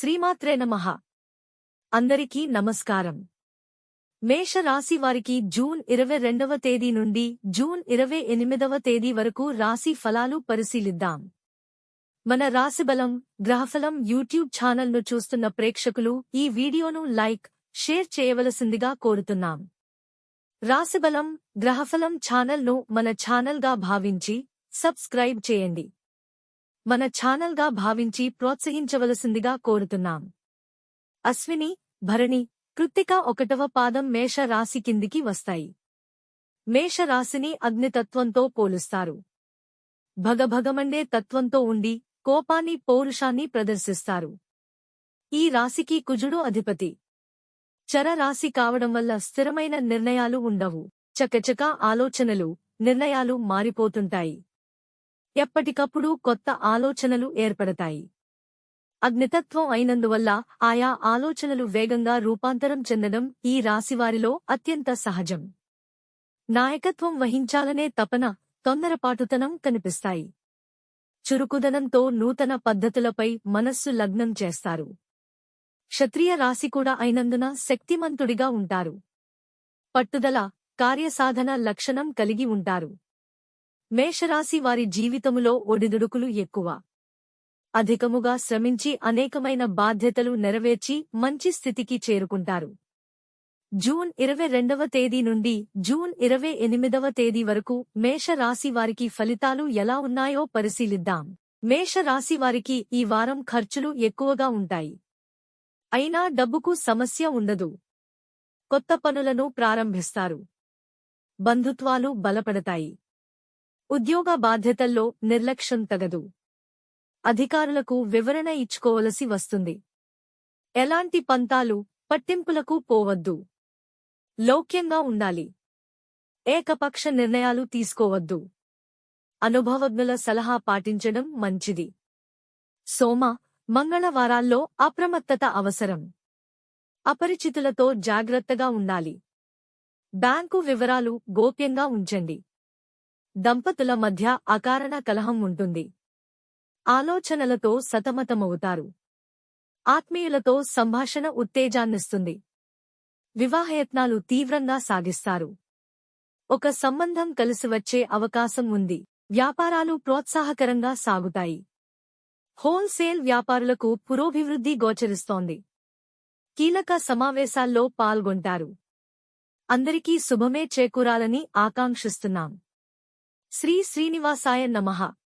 శ్రీమాత్రే నమః. అందరికీ నమస్కారం. మేష రాశి వారికి జూన్ ఇరవై రెండవ తేదీ నుండి జూన్ ఇరవై ఎనిమిదవ తేదీ వరకు రాశి ఫలాలు పరిశీలిద్దాం. మన రాశిబలం గ్రహఫలం యూట్యూబ్ ఛానల్ను చూస్తున్న ప్రేక్షకులు ఈ వీడియోను లైక్ షేర్ చేయవలసిందిగా కోరుతున్నాం. రాశిబలం గ్రహఫలం ఛానల్ను మన ఛానల్గా భావించి సబ్స్క్రైబ్ చేయండి. మన ఛానల్గా భావించి ప్రోత్సహించవలసిందిగా కోరుతున్నాం. అశ్విని భరణి కృత్తిక ఒకటవ పాదం మేష రాశి కిందికి వస్తాయి. మేష రాశిని అగ్నితత్వంతో పోలుస్తారు. భగభగమండే తత్వంతో ఉండి కోపాన్ని పౌరుషాన్ని ప్రదర్శిస్తారు. ఈ రాశికి కుజుడు అధిపతి. చర రాశి కావడం వల్ల స్థిరమైన నిర్ణయాలు ఉండవు. చకచక ఆలోచనలు నిర్ణయాలు మారిపోతుంటాయి. ఎప్పటికప్పుడు కొత్త ఆలోచనలు ఏర్పడతాయి. అగ్నితత్వం అయినందువల్ల ఆయా ఆలోచనలు వేగంగా రూపాంతరం చెందడం ఈ రాశివారిలో అత్యంత సహజం. నాయకత్వం వహించాలనే తపన తొందరపాటుతనం కనిపిస్తాయి. చురుకుదనంతో నూతన పద్ధతులపై మనస్సు లగ్నం చేస్తారు. క్షత్రియ రాశి కూడా అయినందున శక్తిమంతుడిగా ఉంటారు. పట్టుదల కార్యసాధన లక్షణం కలిగి ఉంటారు. మేషరాశి వారి జీవితములో ఒడిదుడుకులు ఎక్కువ. అధికముగా శ్రమించి అనేకమైన బాధ్యతలు నెరవేర్చి మంచి స్థితికి చేరుకుంటారు. జూన్ ఇరవై రెండవ తేదీ నుండి జూన్ ఇరవై ఎనిమిదవ తేదీ వరకు మేషరాశి వారికి ఫలితాలు ఎలా ఉన్నాయో పరిశీలిద్దాం. మేషరాశి వారికి ఈ వారం ఖర్చులు ఎక్కువగా ఉంటాయి. అయినా డబ్బుకు సమస్య ఉండదు. కొత్త పనులను ప్రారంభిస్తారు. బంధుత్వాలు బలపడతాయి. ఉద్యోగ బాధ్యతల్లో నిర్లక్ష్యం తగదు. అధికారులకు వివరణ ఇచ్చుకోవలసి వస్తుంది. ఎలాంటి పంతాలు పట్టింపులకు పోవద్దు. లౌక్యంగా ఉండాలి. ఏకపక్ష నిర్ణయాలు తీసుకోవద్దు. అనుభవజ్ఞుల సలహా పాటించడం మంచిది. సోమ మంగళవారాల్లో అప్రమత్తత అవసరం. అపరిచితులతో జాగ్రత్తగా ఉండాలి. బ్యాంకు వివరాలు గోప్యంగా ఉంచండి. దంపతుల మధ్య అకారణ కలహం ఉంటుంది. ఆలోచనలతో సతమతమవుతారు. ఆత్మీయులతో సంభాషణ ఉత్తేజాన్నిస్తుంది. వివాహయత్నాలు తీవ్రంగా సాగిస్తారు. ఒక సంబంధం కలిసివచ్చే అవకాశం ఉంది. వ్యాపారాలు ప్రోత్సాహకరంగా సాగుతాయి. హోల్సేల్ వ్యాపారులకు పురోభివృద్ధి గోచరిస్తోంది. కీలక సమావేశాల్లో పాల్గొంటారు. అందరికీ శుభమే చేకూరాలని ఆకాంక్షిస్తున్నాం. శ్రీ శ్రీనివాసాయ నమః.